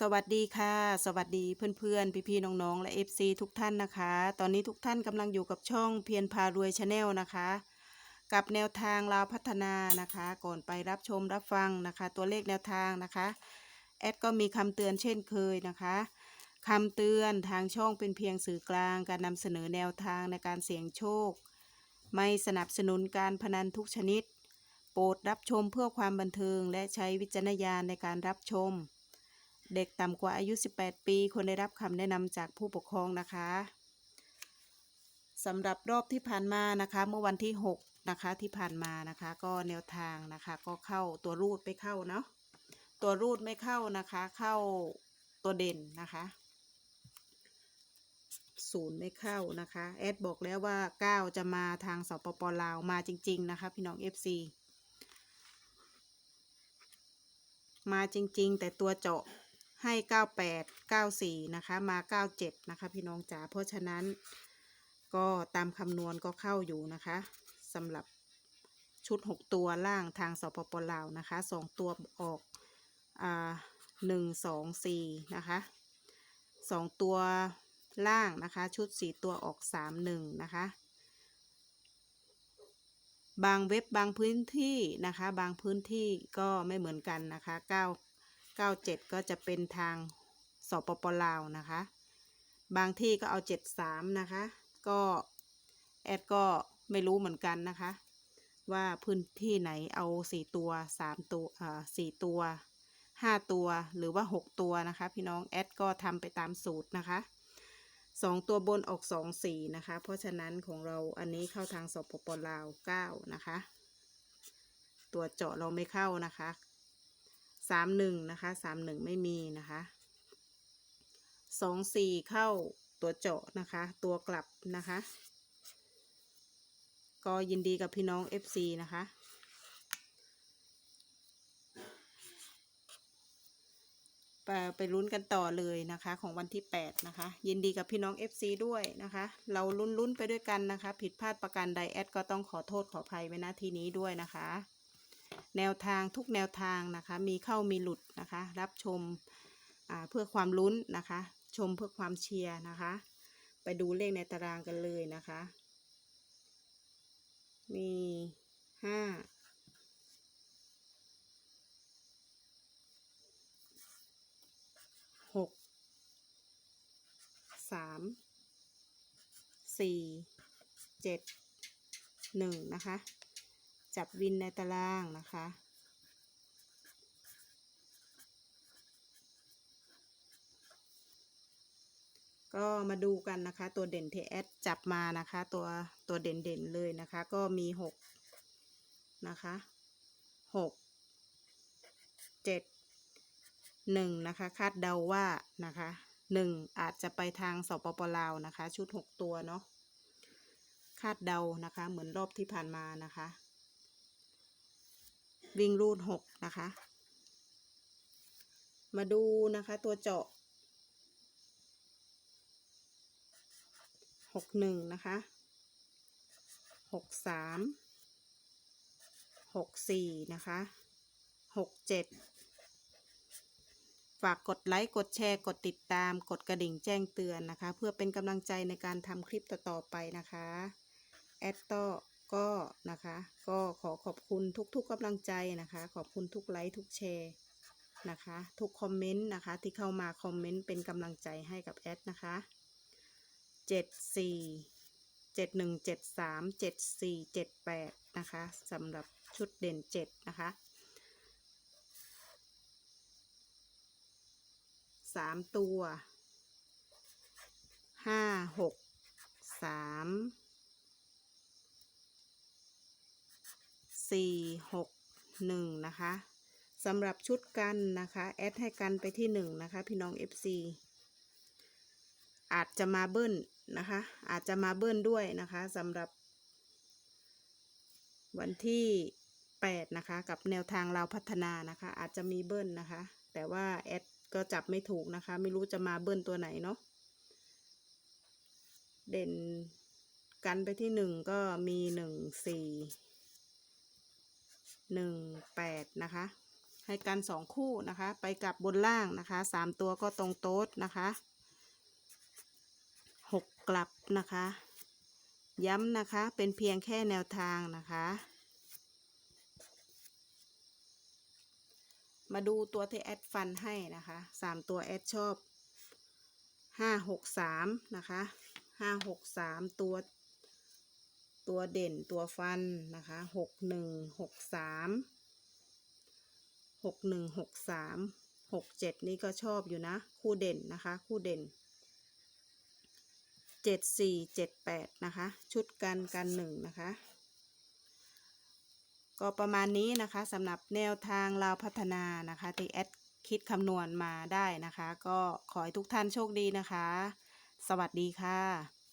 สวัสดีค่ะ สวัสดีเพื่อนๆ พี่ๆ น้องๆ และ FC ทุกท่านนะคะ ตอนนี้ทุกท่านกำลังอยู่กับช่องเพียรพารวยชาแนลนะคะ กับแนวทางลาวพัฒนานะคะ ก่อนไปรับชมรับฟังนะคะ ตัวเลขแนวทางนะคะแอดก็มีคำเตือนเช่นเคยนะคะคำเตือนทางช่องเป็นเพียงสื่อกลางการนำเสนอแนวทางในการเสี่ยงโชค ไม่สนับสนุนการพนันทุกชนิด โปรดรับชมเพื่อความบันเทิงและใช้วิจารณญาณในการรับชม เด็กต่ำกว่าอายุ 18 ปีควรได้รับคำแนะนำจากผู้ปกครองนะคะสำหรับรอบที่ผ่านมานะคะ เมื่อวันที่ 6 นะคะที่ผ่านมานะคะ ก็แนวทางนะคะ ก็เข้าตัวรูดไม่เข้าเนาะตัวรูดไม่เข้านะคะ เข้าตัวเด่นนะคะศูนย์ไม่เข้านะคะแอดบอกแล้วว่า 9 จะมาทางสปปลาวมาจริง ๆ นะคะ พี่น้อง FC มาจริง ๆ แต่ตัวเจาะ ให้ 98 94 นะคะ มา 97 นะคะ พี่น้องจ๋า เพราะฉะนั้นก็ตามคำนวณก็เข้าอยู่นะคะสำหรับชุด 6 ตัวล่างทางสปปลาวนะคะ 2 ตัวออกอ่า1 2 4 นะคะ 2 ตัวล่างนะคะ ชุด 4 ตัวออก 3 1 นะคะ บางเว็บบางพื้นที่นะคะ บางพื้นที่ก็ไม่เหมือนกันนะคะ 9 97 ก็จะเป็นทางสปปลาวนะคะ บางที่ก็เอา 73 นะคะ ก็แอดก็ไม่รู้เหมือนกันนะคะ ว่าพื้นที่ไหนเอา 4 ตัว 3 ตัวอ่า4ตัว 5 ตัวหรือว่า 6 ตัวนะคะ พี่น้องแอดก็ทำไปตามสูตรนะคะสองตัวบนออกสองสี่นะคะ เพราะฉะนั้นของเราอันนี้เข้าทางสปปลาวเก้านะคะ ตัวเจาะเราไม่เข้านะคะ สามหนึ่งนะคะสามหนึ่งไม่มีนะคะสองสี่เข้าตัวเจาะนะคะ ตัวกลับนะคะ ก็ยินดีกับพี่น้อง FC นะคะ ไปไปลุ้นกันต่อเลยนะคะของวันที่ 8 นะคะ ยินดีกับพี่น้อง FC ด้วยนะคะ เราลุ้นลุ้นไปด้วยกันนะคะ ผิดพลาดประการใดแอดก็ต้องขอโทษขออภัยไว้ณที่นี้ด้วยนะคะ แนวทางทุกแนวทางนะคะ มีเข้ามีหลุดนะคะ รับชมเพื่อความลุ้นนะคะ ชมเพื่อความเชียร์นะคะ ไปดูเลขในตารางกันเลยนะคะ มีห้าหกสามสี่เจ็ดหนึ่งนะคะ จับวินในตารางนะคะ ก็มาดูกันนะคะ ตัวเด่นที่แอดจับมานะคะ ตัวตัวเด่นเด่นเลยนะคะ ก็มีหกนะคะหกเจ็ดหนึ่งนะคะ คาดเดาว่านะคะหนึ่งอาจจะไปทางสปปลาวนะคะ ชุดหกตัวเนาะคาดเดานะคะ เหมือนรอบที่ผ่านมานะคะ วิ่งรูดหกนะคะ มาดูนะคะตัวเจาะหกหนึ่งนะคะหกสามหกสี่นะคะหกเจ็ดฝากกดไลค์ กดแชร์ กดติดตาม กดกระดิ่งแจ้งเตือนนะคะ เพื่อเป็นกำลังใจในการทำคลิปต่อ ๆ ไปนะคะ แอดโต ก็นะคะ ก็ขอขอบคุณทุกๆกำลังใจนะคะ ขอบคุณทุกไลค์ทุกแชร์นะคะ ทุกคอมเมนต์นะคะ ที่เข้ามาคอมเมนต์เป็นกำลังใจให้กับแอดนะคะเจ็ดสี่เจ็ดหนึ่งเจ็ดสามเจ็ดสี่เจ็ดแปดนะคะสำหรับชุดเด่นเจ็ดนะคะสามตัวห้าหกสาม สี่หกหนึ่งนะคะสำหรับชุดกันนะคะแอดให้กันไปที่หนึ่งนะคะพี่น้อง FC อาจจะมาเบิ้ลนะคะอาจจะมาเบิ้ลด้วยนะคะสำหรับ วันที่8นะคะกับแนวทางเราพัฒนานะคะอาจจะมีเบิ้ลนะคะ แต่ว่าแอดก็จับไม่ถูกนะคะ ไม่รู้จะมาเบิ้ลตัวไหนเนาะเด่นกันไปที่หนึ่งก็มีหนึ่งสี่ หนึ่งแปดนะคะ ให้กันสองคู่นะคะ ไปกลับบนล่างนะคะสามตัวก็ตรงโต๊ดนะคะหกกลับนะคะ ย้ำนะคะเป็นเพียงแค่แนวทางนะคะ มาดูตัวที่แอดฟันให้นะคะสามตัวแอดชอบห้าหกสามนะคะห้าหกสามตัว ตัวเด่นตัวฟันนะคะหกหนึ่งหกสามหกหนึ่งหกสามหกเจ็ดนี่ก็ชอบอยู่นะ คู่เด่นนะคะ คู่เด่นเจ็ดสี่เจ็ดแปดนะคะ ชุดกันกันหนึ่งนะคะ ก็ประมาณนี้นะคะสำหรับแนวทางเราวพัฒนานะคะที่แอดคิดคำนวณมาได้นะคะ ก็ขอให้ทุกท่านโชคดีนะคะ สวัสดีค่ะ